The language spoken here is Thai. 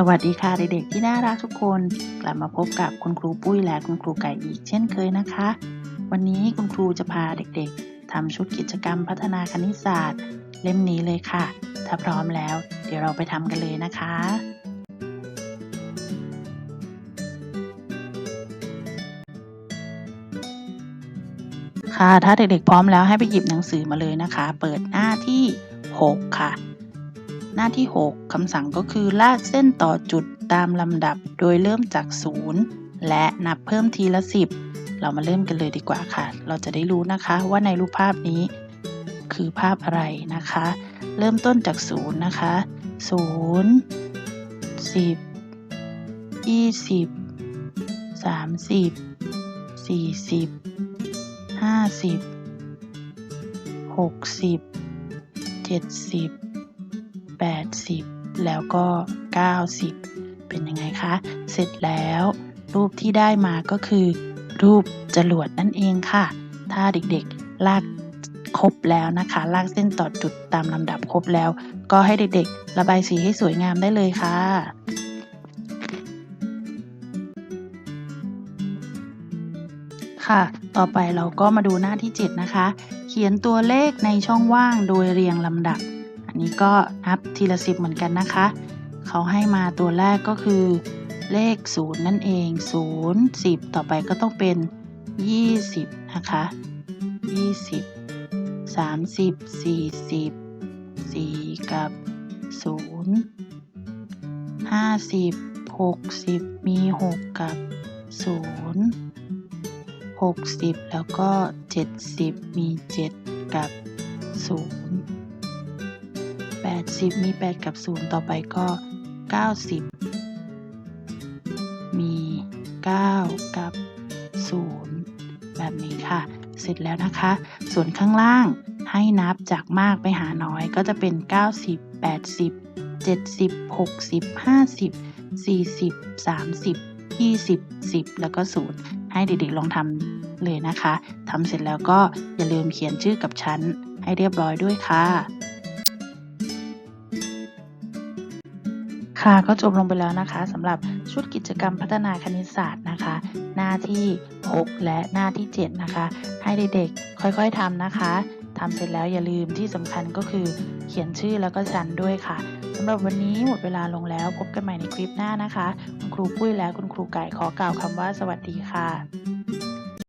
สวัสดีค่ะเด็กๆที่น่ารักทุกคนกลับมาพบกับคุณครูปุ้ยและคุณครูไก่อีกเช่นเคยนะคะ วันนี้คุณครูจะพาเด็กๆทำชุดกิจกรรมพัฒนาคณิตศาสตร์ เล่มนี้เลยค่ะ ถ้าพร้อมแล้ว เดี๋ยวเราไปทำกันเลยนะคะ ค่ะถ้าเด็กๆพร้อมแล้วให้ไปหยิบหนังสือมาเลยนะคะ เปิดหน้าที่ 6 ค่ะ หน้าที่ 6 คำสั่งก็คือลากเส้นต่อจุดตามลำดับโดยเริ่มจาก 0 และนับเพิ่มทีละ 10 เรามาเริ่มกันเลยดีกว่าค่ะ เราจะได้รู้นะคะว่าในรูปภาพนี้ คือภาพอะไรนะคะ เริ่มต้นจาก 0 นะคะ 0 10 20 30 40 50 60 70 80 แล้วก็ 90 เป็นยังไงคะ เสร็จแล้ว รูปที่ได้มาก็คือ รูปจรวดนั่นเองค่ะ ถ้าเด็กๆลากครบแล้วนะคะ ลากเส้นต่อจุดตามลำดับครบแล้ว ก็ให้เด็กๆ ระบายสีให้สวยงามได้เลยค่ะค่ะ ต่อไปเราก็มาดูหน้าที่ 7 นะคะ เขียนตัวเลขในช่องว่างโดยเรียงลำดับ นี้ก็นับทีละสิบเหมือนกันนะคะ เขาให้มาตัวแรกก็คือ เลข 0 นั่นเอง 0 10 ต่อไปก็ต้องเป็น 20 นะคะ 20 30 40 4 กับ 0 50 60 มี 6 กับ 0 60 แล้วก็ 70 มี 7 กับ 0 80 มี 8 กับ 0 ต่อไปก็ 90 มี 9 กับ 0 แบบนี้ค่ะ เสร็จแล้วนะคะ ส่วนข้างล่างให้นับจากมากไปหาน้อยก็จะเป็น 90 80 70 60 50 40 30 20 10 แล้วก็ 0 ให้เด็กๆลองทำเลยนะคะทำเสร็จแล้วก็อย่าลืมเขียนชื่อกับชั้นให้เรียบร้อยด้วยค่ะ ค่ะก็จบลงไปแล้วนะคะสำหรับชุดกิจกรรมพัฒนาคณิตศาสตร์นะคะ หน้าที่ 6 และหน้าที่ 7 นะคะ ให้เด็กๆค่อยๆทำนะคะทำเสร็จแล้วอย่าลืมที่สำคัญก็คือเขียนชื่อแล้วก็ชั้นด้วยค่ะสำหรับวันนี้หมดเวลาลงแล้วพบกันใหม่ในคลิปหน้านะคะ คุณครูปุ้ยและคุณครูไก่ขอกล่าวคำว่าสวัสดีค่ะ